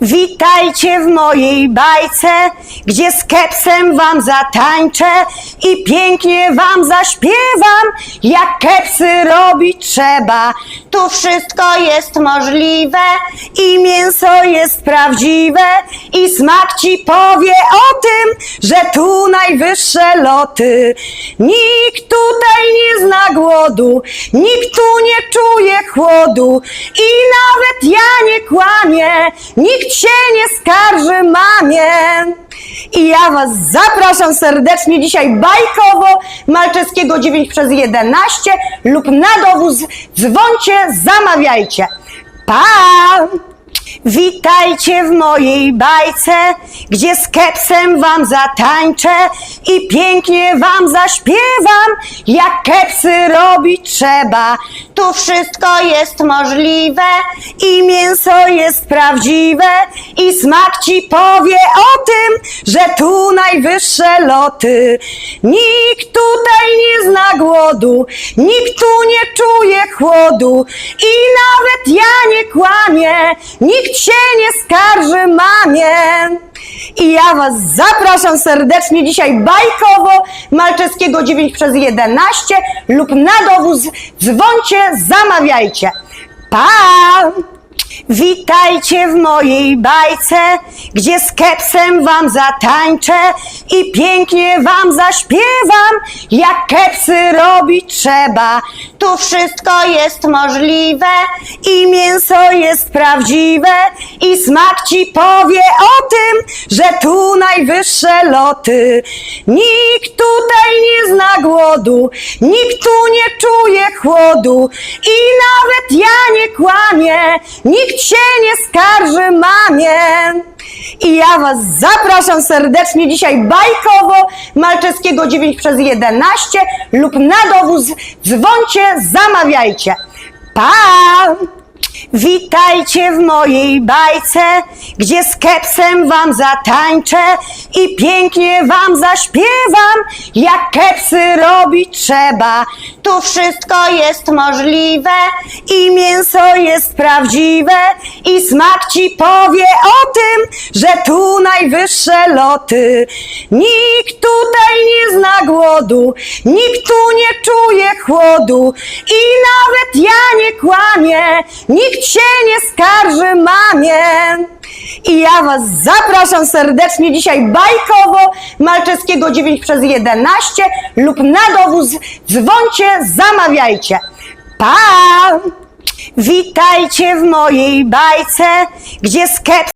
Witajcie w mojej bajce, gdzie z kepsem wam zatańczę i pięknie wam zaśpiewam, jak kepsy robić trzeba. Tu wszystko jest możliwe i mięso jest prawdziwe i smak ci powie o tym, że tu najwyższe loty. Nikt tutaj nie zna głodu, nikt tu nie czuje chłodu i nawet kłamię, nikt się nie skarży mamie. I ja was zapraszam serdecznie dzisiaj bajkowo Malczeskiego 9 przez 11 lub na dowóz dzwońcie, zamawiajcie. Pa! Witajcie w mojej bajce, gdzie z kepsem wam zatańczę i pięknie wam zaśpiewam, jak kepsy robić trzeba. Tu wszystko jest możliwe i mięso jest prawdziwe i smak ci powie o tym, że tu najwyższe loty. Nikt tutaj nie zna głodu, nikt tu nie czuje chłodu i nawet ja nie kłamię, nikt się nie skarży mamie. I ja was zapraszam serdecznie dzisiaj bajkowo Malczeskiego 9 przez 11 lub na dowóz dzwońcie, zamawiajcie. Pa! Witajcie w mojej bajce, gdzie z kepsem wam zatańczę i pięknie wam zaśpiewam, jak kepsy robić trzeba. Tu wszystko jest możliwe i mięso jest prawdziwe i smak ci powie o tym, że tu najwyższe loty. Nikt tutaj nie zna głodu, nikt tu nie czuje chłodu i nawet ja nie kłamię, nikt się nie skarży mamie. I ja was zapraszam serdecznie dzisiaj bajkowo Malczeskiego 9 przez 11 lub na dowóz dzwońcie, zamawiajcie. Pa! Witajcie w mojej bajce, gdzie z kepsem wam zatańczę i pięknie wam zaśpiewam, jak kepsy robić trzeba. Tu wszystko jest możliwe i mięso jest prawdziwe i smak ci powie o tym, że tu najwyższe loty. Nikt tutaj nie zna głodu, nikt tu nie czuje chłodu i nawet ja nie kłamię, nikt się nie skarży mamie. I ja was zapraszam serdecznie dzisiaj bajkowo Malczeskiego 9 przez 11 lub na dowóz dzwońcie, zamawiajcie. Pa! Witajcie w mojej bajce, gdzie z kep